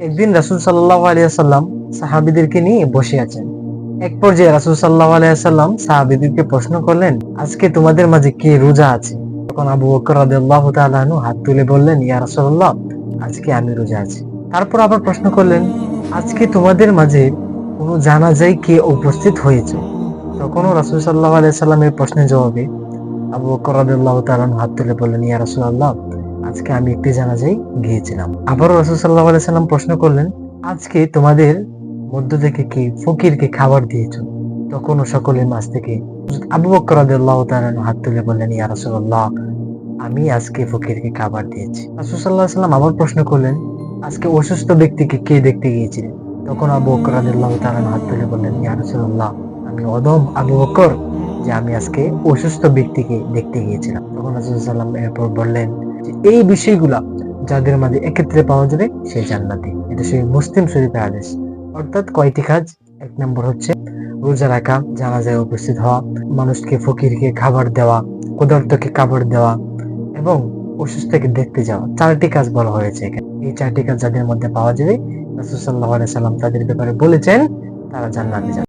একদিন রাসুল সাল্লাহ আলিয়াল্লাম সাহাবিদেরকে নিয়ে বসে আছেন। এক পর্যায়ে রাসুল সাল্লাহ আলিয়াল্লাম সাহাবিদেরকে প্রশ্ন করলেন, আজকে তোমাদের মাঝে কে রোজা আছে? তখন আবু বকর রাদিয়াল্লাহু হাত তুলে বললেন, ইয়া রাসূলুল্লাহ, আজকে আমি রোজা আছি। তারপর আবার প্রশ্ন করলেন, আজকে তোমাদের মাঝে কোনো জানাজায় কে উপস্থিত হয়েছে? তখনও রাসুল সাল্লাহ আলিয়াল্লামের প্রশ্নের জবাবে আবু বকর রাদিয়াল্লাহু হাত তুলে বললেন, ইয়া রাসূলুল্লাহ আজকে আমি একটি জানাজায় গিয়েছিলাম। আবার রাসুল সাল্লাহ সাল্লাম প্রশ্ন করলেন, আজকে তোমাদের মধ্য থেকে কি ফকিরকে খাবার দিয়েছ? তখনও সকলের মাঝ থেকে আবু বকর তাআলা হাত তুলে বললেন, ইয়া রাসূলুল্লাহ, আমি আজকে ফকিরকে খাবার দিয়েছি। রাসূল সাল্লাল্লাহু সাল্লাম আবার প্রশ্ন করলেন, আজকে অসুস্থ ব্যক্তিকে কে দেখতে গিয়েছিলেন তখন আবু বকর রাদিয়াল্লাহু তাআলা আনহু হাত তুলে বললেন, ইয়া রাসূলুল্লাহ, আমি অদম আবু বকর, যে আমি আজকে অসুস্থ ব্যক্তিকে দেখতে গিয়েছিলাম। তখন রাসূল সাল্লাম এরপর বললেন এই বিষয়গুলা যাদের মাঝে একত্রে পাওয়া যাবে সে জান্নাতি। এটা সেই মুসলিম শরীফের আদেশ অর্থাৎ কয়টি কাজ? এক নম্বর হচ্ছে রোজা রাখা, জানাজায় উপস্থিত হওয়া, মানুষকে, ফকিরকে খাবার দেওয়া, ক্ষুধার্তকে খাবার দেওয়া এবং অসুস্থকে দেখতে যাওয়া। চারটি কাজ বলা হয়েছে এখানে। এই চারটি কাজ যাদের মধ্যে পাওয়া যাবে রাসূল সাল্লাম তাদের ব্যাপারে বলেছেন, তারা জান্নাতে যাবে।